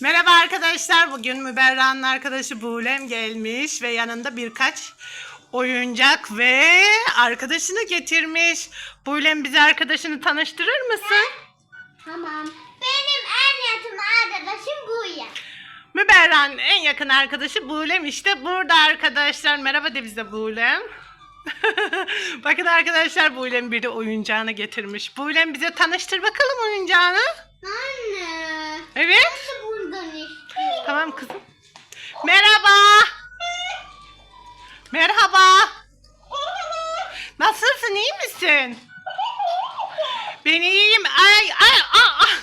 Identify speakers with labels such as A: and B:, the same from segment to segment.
A: Merhaba arkadaşlar. Bugün Müberra'nın arkadaşı Bulem gelmiş ve yanında birkaç oyuncak ve arkadaşını getirmiş. Bulem bize arkadaşını tanıştırır mısın?
B: Tamam. Benim en yakın arkadaşım bu ya.
A: Müberra'nın en yakın arkadaşı Bulem işte burada arkadaşlar. Merhaba de bize Bulem. Bakın arkadaşlar Bulem bir de oyuncağını getirmiş. Bulem bize tanıştır bakalım oyuncağını.
B: Anne.
A: Evet.
B: Ben de buradan istiyorum.
A: Tamam kızım. Merhaba. Merhaba. Nasılsın iyi misin? Ben iyiyim. Ay ay ay. ay.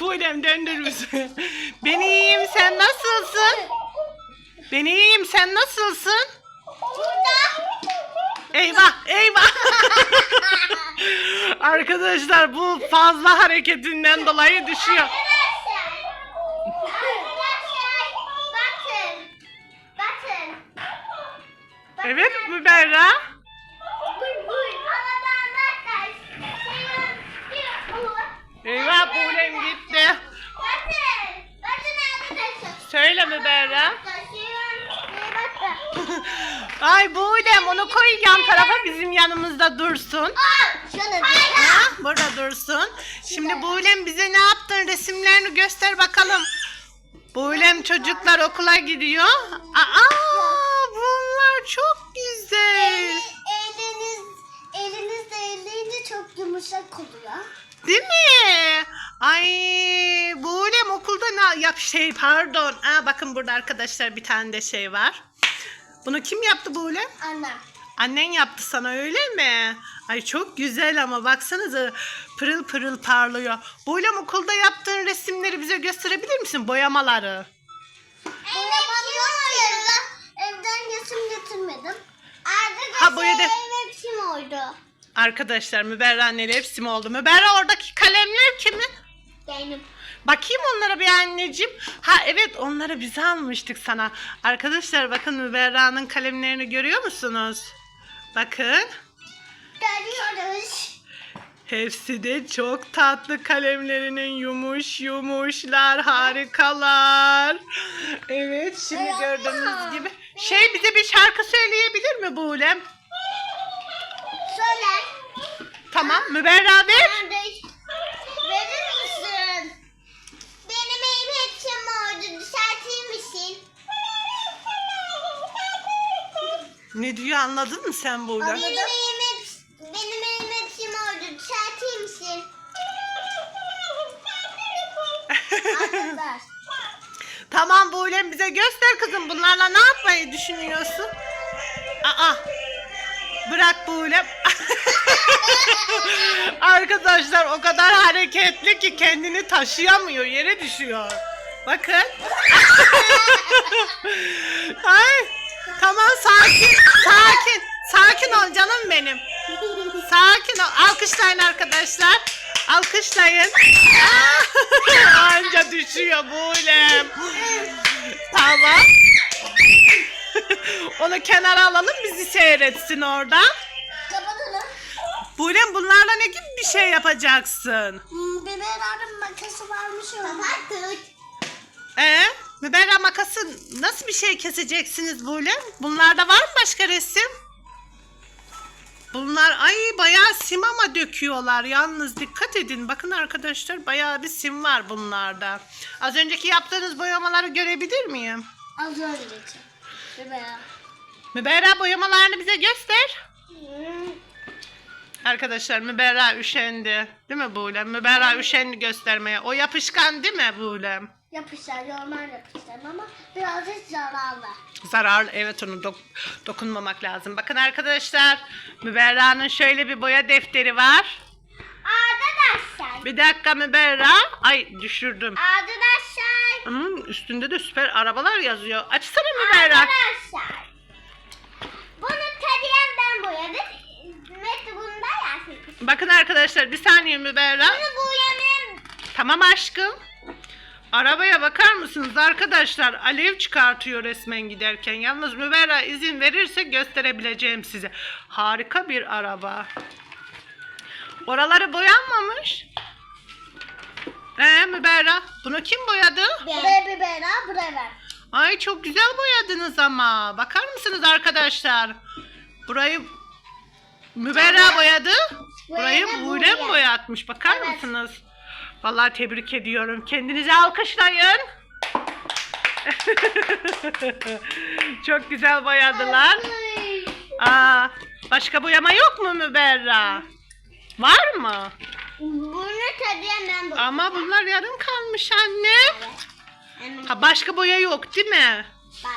A: Buylem döndür müsün? Ben iyiyim sen nasılsın? Ben iyiyim sen nasılsın?
B: Burada.
A: Eyvah eyvah. Arkadaşlar bu fazla hareketinden dolayı düşüyor. Evet
B: bakın.
A: Eyvah Bulem gitti.
B: Bakın. Bakın arkadaşlar.
A: Söyle Müberra.
B: Bakın.
A: Ay Bulem onu koy yan tarafa bizim yanımızda dursun. Ha, burada dursun. Şimdi Bulem bize ne yaptın resimlerini göster bakalım. Bulem çocuklar okula gidiyor. Aa çok güzel.
B: Eliniz, elinizle elleyince çok yumuşak oluyor.
A: Değil mi? Ay Bulem okulda ne yap şey pardon. Aa, bakın burada arkadaşlar bir tane de şey var. Bunu kim yaptı Bulem?
B: Annem.
A: Annen yaptı sana öyle mi? Ay çok güzel ama baksanıza pırıl pırıl parlıyor. Bulem okulda yaptığın resimleri bize gösterebilir misin? Boyamaları.
B: Boyamam yok Evden resim getirmedim. Arkadaşlar
A: Ha, boyadı.
B: ev hepsim oydu.
A: Arkadaşlar Müberra anneli hepsi mi oldu? Müberra oradaki kalemler kimin?
B: Benim.
A: Bakayım onlara bir anneciğim. Ha evet onları biz almıştık sana. Arkadaşlar bakın Müberra'nın kalemlerini görüyor musunuz? Bakın.
B: Görüyoruz.
A: Hepsi de çok tatlı kalemlerinin yumuş yumuşlar harikalar. Evet şimdi gördüğünüz gibi. Şey bize bir şarkı söyleyebilir mi Buğlem?
B: Söyle.
A: Tamam Müberra ver.
B: Verir misin? Benim evim hepsim oydu. Düzeltir misin?
A: Ne diyor anladın mı sen Buğlem?
B: Benim hep, benim evim hepsim oydu. Düzeltir misin? Arkadaşlar.
A: Tamam Buğlem bize göster kızım bunlarla ne yapmayı düşünüyorsun? Aa bırak Buğlem. Arkadaşlar o kadar hareketli ki kendini taşıyamıyor yere düşüyor. Bakın. Ay tamam sakin sakin sakin ol canım benim. Sakin ol. Alkışlayın arkadaşlar. Alkışlayın. Anca düşüyor Buğlem. Tamam. Onu kenara alalım bizi seyretsin orada.
B: Kapatalım.
A: Buğlem bunlarla ne gibi bir şey yapacaksın?
B: Hmm, Bebeğlerin makası varmış orada. Kapattık.
A: Ee, Müberra makası nasıl bir şey keseceksiniz Buğlem? Bunlarda var mı başka resim? Bunlar ay bayağı sim ama döküyorlar. Yalnız dikkat edin. Bakın arkadaşlar bayağı bir sim var bunlarda. Az önceki yaptığınız boyamaları görebilir miyim?
B: Az önceki. Bebeğe.
A: Müberra boyamalarını bize göster.
B: Hmm.
A: Arkadaşlar Müberra üşendi. Değil mi Buğlem? Müberra üşendi göstermeye. O yapışkan değil mi Buğlem?
B: Yapışlar, normal yapışlar ama birazcık zararlı.
A: Zararlı evet onu dok- dokunmamak lazım. Bakın arkadaşlar Müberra'nın şöyle bir boya defteri var.
B: Arkadaşlar.
A: Bir dakika Müberra. Ay düşürdüm.
B: Arkadaşlar.
A: Hmm, üstünde de süper arabalar yazıyor. Açsana Müberra.
B: Arkadaşlar. Bunu tadiyen ben boyadım. Mete bunu da yazmış.
A: Bakın arkadaşlar bir saniye Müberra.
B: Bunu boyanım.
A: Tamam aşkım. Arabaya bakar mısınız arkadaşlar? Alev çıkartıyor resmen giderken. Yalnız Müberra izin verirse gösterebileceğim size. Harika bir araba. Oraları boyanmamış. He? Müberra? Bunu kim boyadı?
B: Buraya bera, buraya ver.
A: Ay çok güzel boyadınız ama. Bakar mısınız arkadaşlar? Burayı Müberra boyadı. Burayı Buğrem. boyatmış. Bakar
B: Evet.
A: mısınız? Vallahi tebrik ediyorum. Kendinizi alkışlayın. çok güzel boyadılar. Aa, başka boyama yok mu Müberra? Var mı?
B: Bunu ben boyadım.
A: Ama bunlar yarım kalmış anne.
B: Hemen
A: Ha, başka boya yok değil mi?
B: bak.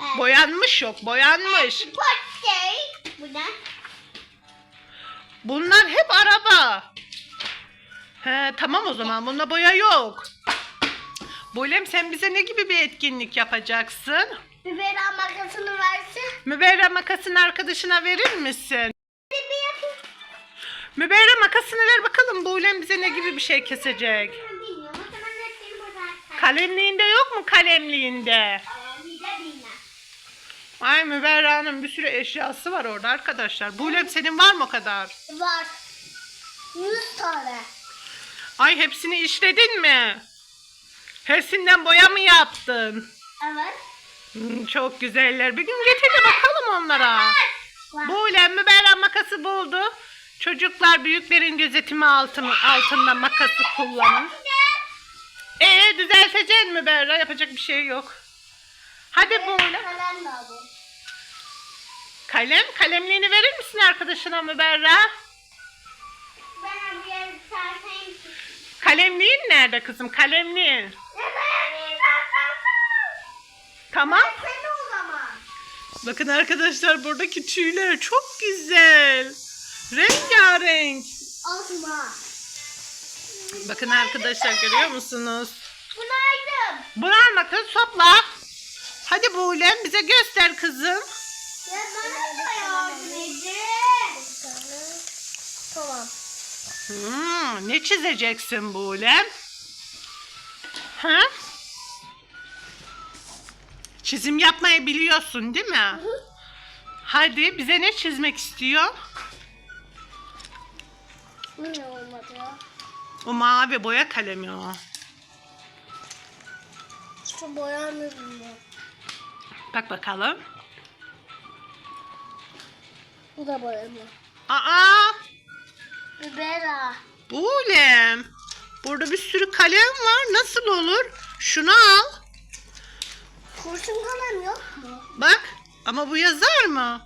B: Evet.
A: Boyanmış yok, boyanmış.
B: Bu ne?
A: Bunlar hep araba. He, tamam o zaman bunda boya yok. Bolem sen bize ne gibi bir etkinlik yapacaksın?
B: Bibera makasını versin.
A: Müberra makasını arkadaşına verir misin? Müberra makasını ver bakalım Bolem bize ne gibi bir şey kesecek. Kalemliğinde yok mu kalemliğinde? Ay Müberra'nın bir sürü eşyası var orada arkadaşlar. Bolem senin var mı o kadar?
B: Var. 100 tane.
A: Ay hepsini işledin mi? Hepsinden boya mı yaptın?
B: Evet.
A: Hmm, çok güzeller. Bir gün getir de bakalım onlara.
B: Var.
A: Buğulen Müberra makası buldu. Çocuklar büyüklerin gözetimi altın, altında makası kullanın. Ee düzelteceksin Müberra yapacak bir şey yok. Hadi Buğulen.
B: Kalem lazım.
A: Kalem, kalemliğini verir misin arkadaşına Müberra?
B: Ben
A: Kalemliğin nerede kızım? Kalemliğin. Tamam.
B: Sen o zaman.
A: Bakın arkadaşlar buradaki tüyler çok güzel. Rengarenk.
B: Asma.
A: Bakın arkadaşlar görüyor musunuz?
B: Günaydın.
A: Bunu alma kız topla. Hadi Buğlem bize göster kızım.
B: Ya bana da yardım edin. Tamam.
A: Hmm, ne çizeceksin Buğlem? Ha? Çizim yapmayı biliyorsun değil mi? Hadi bize ne çizmek istiyor?
B: Bu ne olmadı ya?
A: O mavi boya kalemi o.
B: Şu boyanır mı?
A: Bak bakalım.
B: Bu da boyanır.
A: Aa,
B: Bibera.
A: Buğlem. Burada bir sürü kalem var. Nasıl olur? Şunu al.
B: Kurşun kalem yok mu?
A: Bak. Ama bu yazar mı?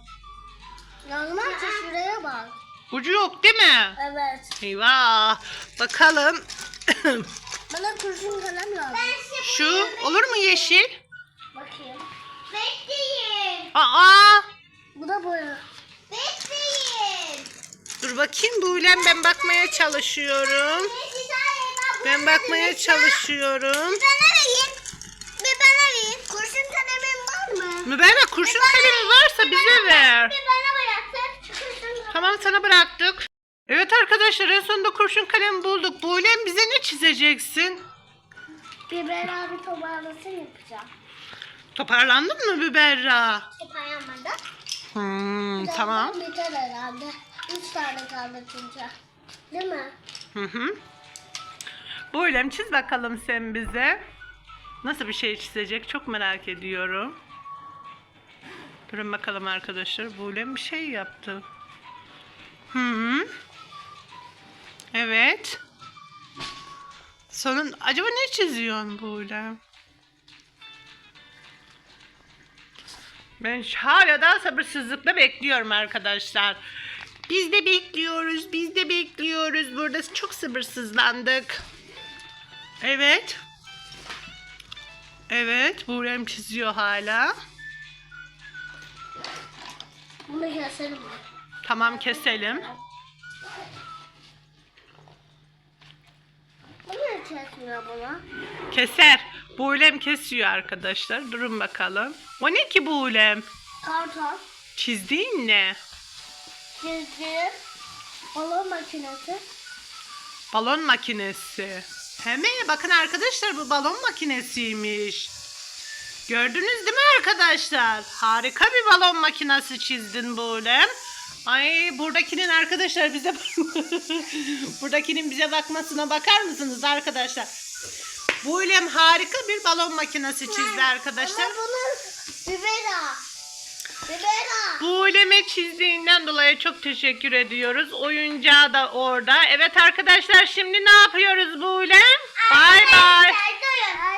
B: Yazmazsa şuraya bak.
A: Ucu yok değil mi?
B: Evet.
A: Eyvah. Bakalım.
B: Bana kurşun kalem lazım.
A: Şu olur mu yeşil?
B: Bakayım. Bekleyin.
A: Aa.
B: Bu da boya. Bekleyin.
A: Dur bakayım Buğlem ben bakmaya çalışıyorum. Ben bakmaya çalışıyorum.
B: Ben arayayım. Bir ben arayayım. Kurşun kalemim var mı?
A: Müberra kurşun kalemi varsa bize ver.
B: Bir bana bıraksın.
A: Tamam sana bıraktık. Evet arkadaşlar en sonunda kurşun kalemi bulduk. Buğlem bize ne çizeceksin?
B: Biber abi toparlasın yapacağım.
A: Toparlandın mı Müberra?
B: Yapayamadı.
A: Hmm, tamam.
B: Biter herhalde. Üç tane kaldı çünkü. Değil mi?
A: Hı hı. Buğlem çiz bakalım sen bize. Nasıl bir şey çizecek çok merak ediyorum. Durun bakalım arkadaşlar. Buğlem bir şey yaptı. Hı. Evet. Sonun acaba ne çiziyorsun Buğlem? Ben hala daha sabırsızlıkla bekliyorum arkadaşlar. Biz de bekliyoruz, biz de bekliyoruz. Burada çok sabırsızlandık. Evet. Evet, Buğrem çiziyor hala.
B: Bunu keselim.
A: Tamam keselim.
B: Bu ne kesmiyor buna?
A: Keser. Buğlem kesiyor arkadaşlar. Durun bakalım. O ne ki Buğlem?
B: Karton.
A: Çizdiğin ne?
B: Çizgi. Balon makinesi.
A: Balon makinesi. Hemen bakın arkadaşlar bu balon makinesiymiş. Gördünüz değil mi arkadaşlar? Harika bir balon makinesi çizdin Buğlem. Ay buradakinin arkadaşlar bize buradakinin bize bakmasına bakar mısınız arkadaşlar? Buylem harika bir balon makinesi çizdi arkadaşlar.
B: Ama bunun bibera. Bibera.
A: Bulem'e çizdiğinden dolayı çok teşekkür ediyoruz. Oyuncağı da orada. Evet arkadaşlar şimdi ne yapıyoruz Bulem? Bay bay.
B: Durun.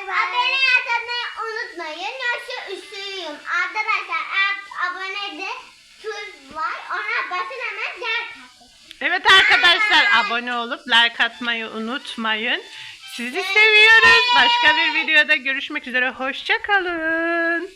B: Abone olmayı unutmayın. Yoksa üstüyüm. Arkadaşlar ab- abone de tuz var. Ona basın hemen gel takın.
A: Evet arkadaşlar abone olup like atmayı unutmayın. Sizi seviyoruz. Başka bir videoda görüşmek üzere. Hoşçakalın.